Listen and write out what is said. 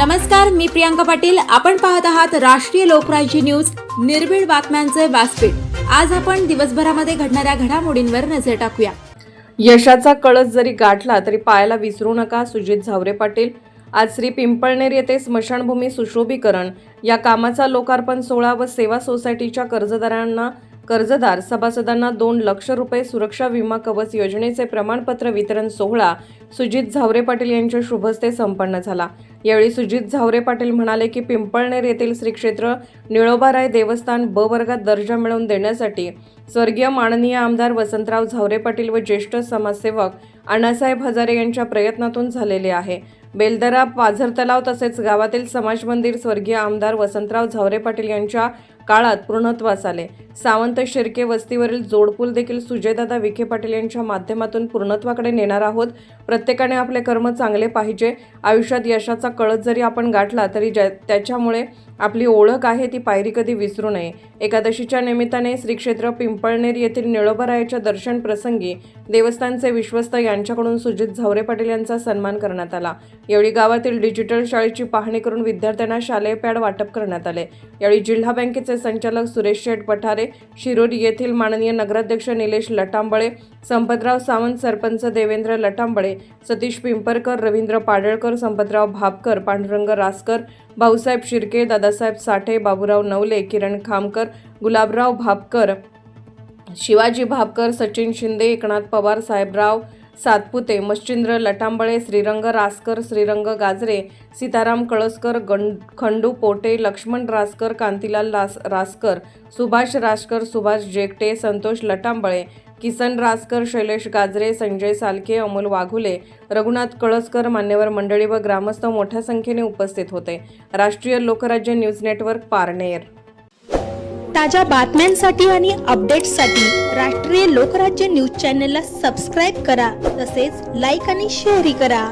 नमस्कार मी प्रियांका पाटील. आपण पाहत आहात राष्ट्रीय लोकराज्य न्यूज. निर्भीड बातम्यांचे व्यासपीठ. आज आपण दिवसभरामध्ये घडणाऱ्या घडामोडींवर नजर टाकूया. यशाचा कळस जरी गाठला तरी पायाला विसरू नका सुजित झावरे पाटील. आज श्री पिंपळनेर येथे स्मशानभूमी सुशोभीकरण. या कामाचा लोकार्पण सोहळा व सेवा सोसायटीच्या कर्जदारांना कर्जदार सभासदांना दोन लक्ष रुपये सुरक्षा विमा कवच योजनेचे प्रमाणपत्र वितरण सोहळा सुजित झावरे पाटील यांच्या शुभस्ते संपन्न झाला. यावेळी सुजित झावरे पाटील म्हणाले की पिंपळनेर येथील श्री क्षेत्र निळोबाराय देवस्थान ब वर्गात दर्जा मिळवून देण्यासाठी स्वर्गीय माननीय आमदार वसंतराव झावरे पाटील व ज्येष्ठ समाजसेवक अण्णासाहेब हजारे यांच्या प्रयत्नातून झालेले आहे. बेलदरा पाझर तलाव तसेच गावातील समाज मंदिर स्वर्गीय आमदार वसंतराव झावरे पाटील यांच्या काळात पूर्णत्वास आले. सावंत शिर्के वस्तीवरील जोडपूल देखील सुजयदादा विखे पाटील यांच्या माध्यमातून पूर्णत्वाकडे नेणार आहोत. प्रत्येकाने आपले कर्म चांगले पाहिजे. आयुष्यात यशाचा कळत जरी आपण गाठला तरी ज्या त्याच्यामुळे आपली ओळख आहे ती पायरी कधी विसरू नये. एकादशीच्या निमित्ताने श्रीक्षेत्र पिंपळनेर येथील निळोबरायाच्या दर्शन प्रसंगी देवस्थानचे विश्वस्त यांच्याकडून सुजित झावरे पाटील यांचा सन्मान करण्यात आला. यावेळी गावातील डिजिटल शाळेची पाहणी करून विद्यार्थ्यांना शालेय पॅड वाटप करण्यात आले. यावेळी जिल्हा बँकेचे संचालक सुरेश शेठ पठारे शिरोरी येथील माननीय नगराध्यक्ष निलेश लटांबळे संपतराव सावंत सरपंच देवेंद्र लटांबळे सतीश पिंपरकर रवींद्र पाडळकर संपतराव भापकर पांडुरंग रासकर भाऊसाहेब शिर्के दादासाहेब साठे बाबूराव नवले किरण खामकर गुलाबराव भापकर शिवाजी भापकर सचिन शिंदे एकनाथ पवार साहेबराव सातपुते मच्छिंद्र लटांबळे श्रीरंग रासकर श्रीरंग गाजरे सीताराम कळसकर गं खंडू पोटे लक्ष्मण रासकर कांतीलाल रास रासकर सुभाष रासकर सुभाष जेकटे संतोष लटांबळे किसन रासकर शैलेश गाजरे संजय सालके अमोल वाघुले रघुनाथ कळसकर मान्यवर मंडळी व ग्रामस्थ मोठ्या संख्येने उपस्थित होते. राष्ट्रीय लोकराज्य न्यूज नेटवर्क पारनेर. ताज्या बातम्यांसाठी आणि अपडेट्ससाठी राष्ट्रीय लोकराज्य न्यूज चॅनलला सबस्क्राईब करा तसेच लाईक आणि शेअरही करा.